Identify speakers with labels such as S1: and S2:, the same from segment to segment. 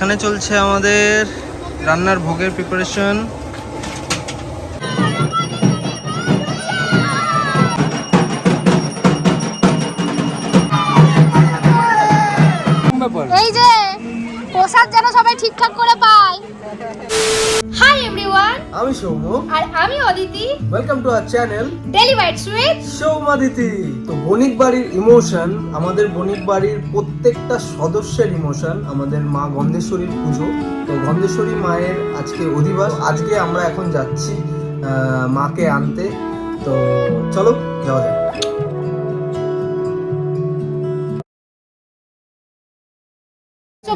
S1: এখানে চলছে আমাদের রান্নার ভোগের প্রিপারেশন
S2: এই যে প্রসাদ যেন সবাই ঠিকঠাক করে পায়।
S1: আমি সৌম্য।
S2: আর আমি Aditi.
S1: Welcome to our channel
S2: daily bites with
S1: Soumaditi. তো বণিক বাড়ির ইমোশন আমাদের বণিক বাড়ির প্রত্যেকটা সদস্যের ইমোশন আমাদের মা গন্ধেশ্বরীর পুজো। তো গন্ধেশ্বরী মায়ের আজকে অধিবাস আজকে আমরা এখন যাচ্ছি মাকে আনতে। তো চলো যাওয়া যাক।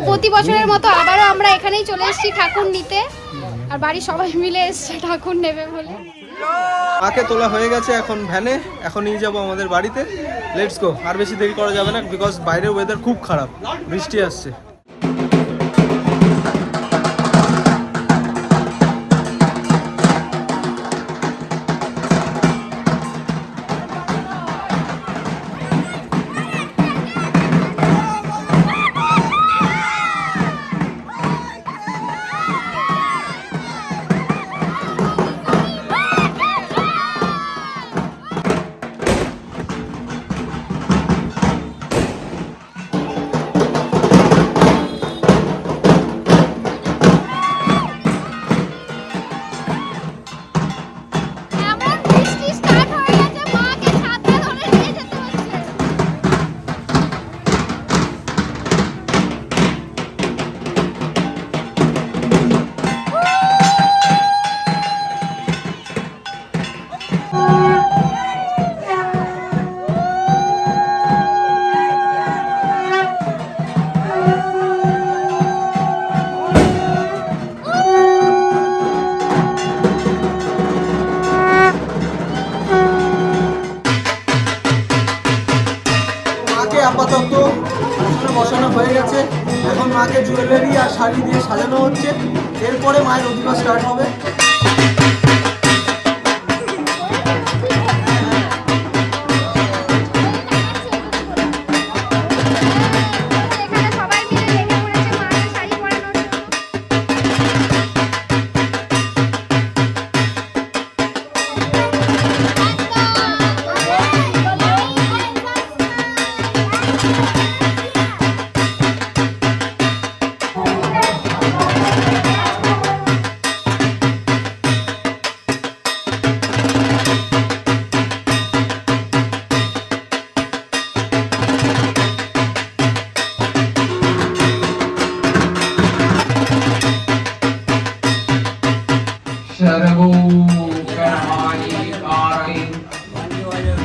S2: প্রতি বছরের মতো আবারও আমরা এখানেই চলে এসেছি ঠাকুর নিতে। আর বাড়ির সবাই মিলে এসছে ঠাকুর নেবে বলে।
S1: মাকে তোলা হয়ে গেছে এখন ভ্যানে এখন নিয়ে যাব আমাদের বাড়িতে। লেটস গো আর বেশি দেরি করা যাবে না বিকজ বাইরের ওয়েদার খুব খারাপ। বৃষ্টি আসছে। শাড়ি দিয়ে সাজানো হচ্ছে। এরপরে মায়ের অধিবাস স্টার্ট হবে।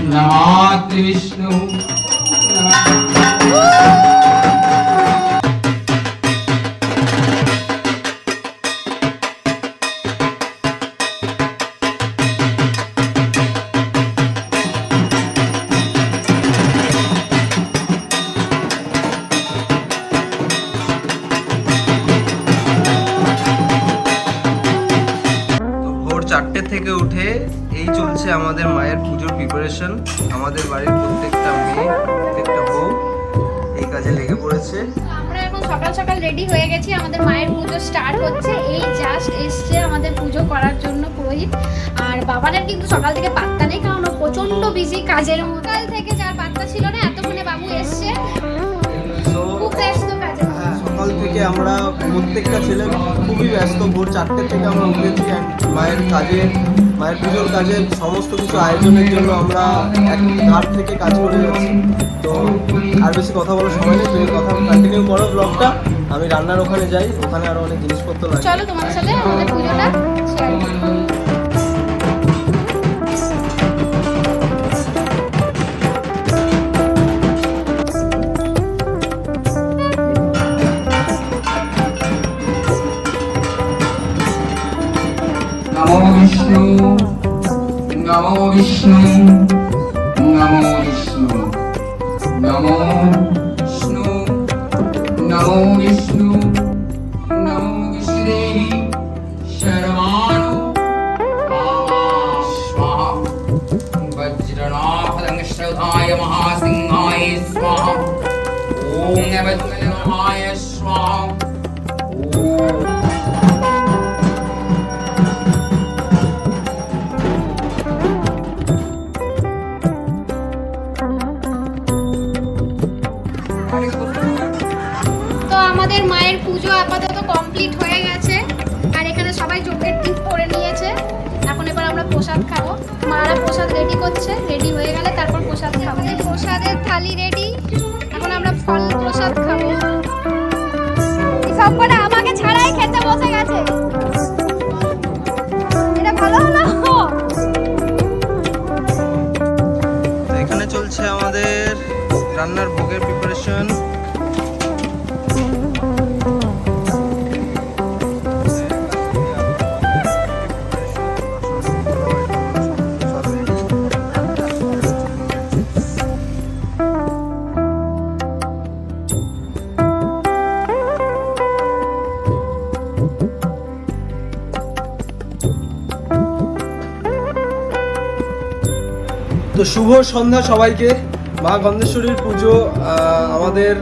S3: नमाति विष्णु
S1: তো ভোর চারটে থেকে উঠে এই চলছে আমাদের মায়ের পুজোর প্রিপারেশন আমাদের বাড়ির প্রত্যেকটা মেয়ে প্রত্যেকটা বউ এই কাজে লেগে পড়েছে।
S2: আমরা এখন সকাল সকাল রেডি হয়ে গেছি। আমাদের মায়ের পুজো স্টার্ট হচ্ছে। এই জাস্ট এসছে আমাদের পুজো করার জন্য পুরোহিত। আর বাবানের কিন্তু সকাল থেকে পাত্তা নেই কারণ ও প্রচণ্ড বিজি কাজের সকাল থেকে যার পাত্তা ছিল না এতক্ষণে বাবু এসছে। খুব ব্যস্ত।
S1: থেকে আমরা প্রত্যেকটা ছেলে খুবই ব্যস্ত, ভোর চারটে থেকে আমরা উঠেছি মায়ের কাজে, মায়ের পুজোর কাজে সমস্ত কিছু আয়োজনের জন্য আমরা এক ঘাট থেকে কাজ করে যাচ্ছি। তো আর বেশি কথা বলার সময় নেই তুমি কথা কন্টিনিউ করো ব্লগটা আমি রান্নার ওখানে যাই, ওখানে আরও অনেক জিনিসপত্র লাগে
S2: চলো তোমাদের সাথে আমাদের পুজোটা
S3: नमो विष्णु नमो विष्णु नमो विष्णु नमो विष्णु नमो विष्णुदेवी शर्माणु स्वाहा वज्रनाभदं श्रद्धाय महासिंहाय स्वाहा ॐ नवद्वलनमाय स्वाहा
S2: হচ্ছে রেডি করছে রেডি হয়ে গেলে তারপর প্রসাদ খাব। প্রসাদের থালি রেডি এখন আমরা ফল প্রসাদ খাব। সব করে আমাকে ছাড়াই খেতে বসে গেছে। এটা ভালো হলো?
S1: এখানে চলছে আমাদের রান্নার ভোগের প্রিপারেশন তো শুভ সন্ধ্যা সবাইকে। মা গন্ধেশ্বরীর পুজো আমাদের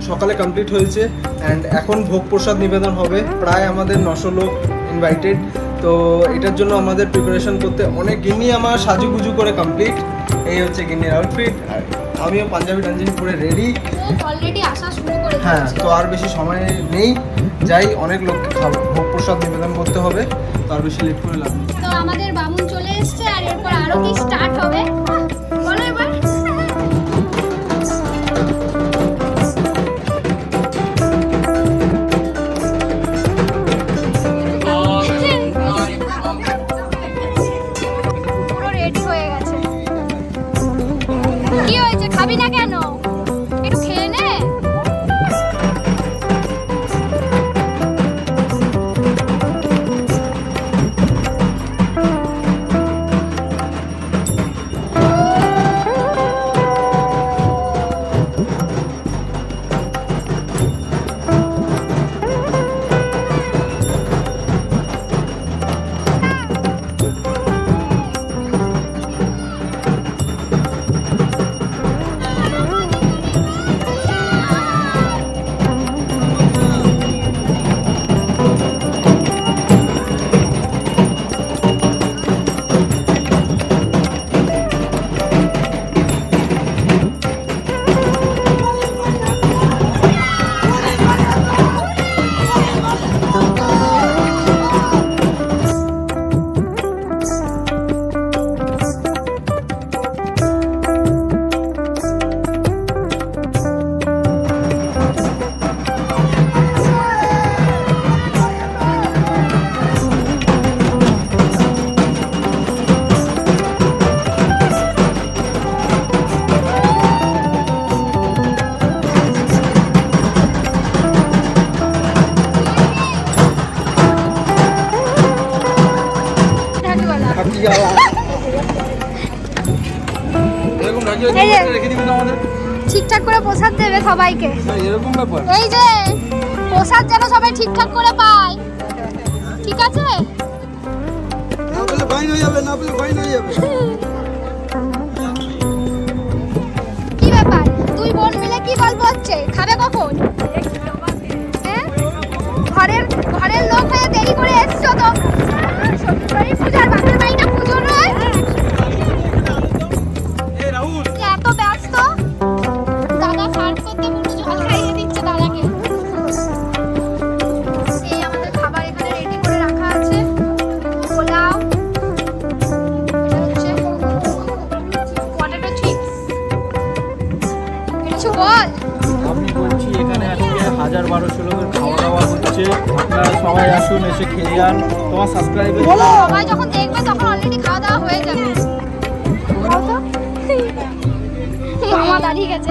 S1: সকালে কমপ্লিট হয়েছে অ্যান্ড এখন ভোগ প্রসাদ নিবেদন হবে। প্রায় আমাদের নশো লোক ইনভাইটেড তো এটার জন্য আমাদের প্রিপারেশন করতে অনেক গিন্নি আমার সাজুগুজু করে কমপ্লিট এই হচ্ছে গিন্নির আউটফিট আর আমিও পাঞ্জাবি টাঞ্জাবি পরে রেডি
S2: অলরেডি আসা শুরু করে
S1: হ্যাঁ তো আর বেশি সময় নেই। যাই অনেক লোককে খাব- ভোগ প্রসাদ নিবেদন করতে হবে। তো আর বেশি লেট করে নেই।
S2: তো আমাদের বামুন চলে এসেছে আর এরপর আরও কি স্টার্ট হবে? হয়েছে খাবি না কেন? ঠিকঠাক করে প্রসাদ দেবে সবাইকে। এই যে, প্রসাদ যেন সবাই ঠিকঠাক করে পায়। ঠিক আছে? কি ব্যাপার? দুই বোন মিলে কি গল্প হচ্ছে? খাবে কখন?
S4: সবাই আসুন, এসে খেয়ে যান। তোমার সাবস্ক্রাইবে
S2: সবাই যখন দেখবে, তখন অলরেডি খাওয়া দাওয়া হয়ে যাবে। মামা দাঁড়িয়ে গেছে।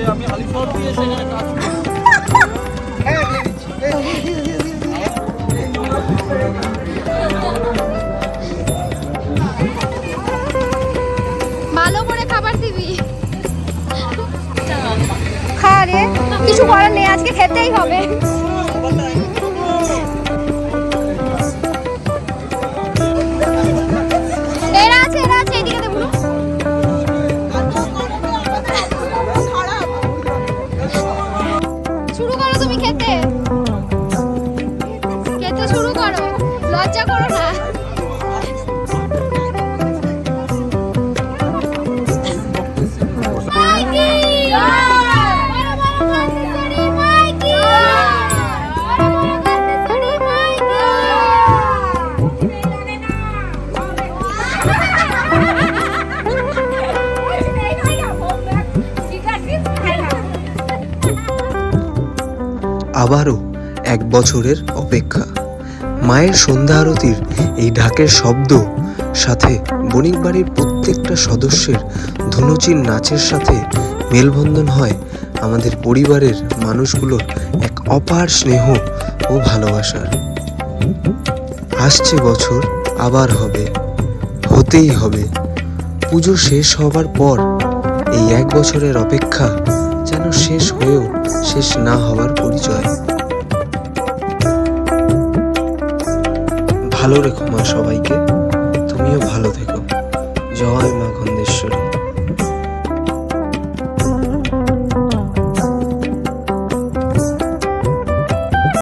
S2: যে
S4: আমি হালিশহর দিয়ে সেখানে কাজ
S2: খাবার দিবি। খা কিছু করার নেই, আজকে খেতেই হবে।
S5: বছরের অপেক্ষা। মায়ের সন্ধ্যা আরতির এই ঢাকের শব্দ, সাথে বণিক বাড়ির প্রত্যেকটা সদস্যের ধুনুচির নাচের সাথে মেলবন্ধন হয় আমাদের পরিবারের মানুষগুলোর এক অপার স্নেহ ও ভালোবাসার। আসছে বছর, আবার হবে, হতেই হবে। পুজো শেষ হবার পর এই এক বছরের অপেক্ষা যেন শেষ হয়েও শেষ না হওয়ার পরিচয়। ভালো রেখো মা সবাইকে। তুমিও ভালো থেকো। জয়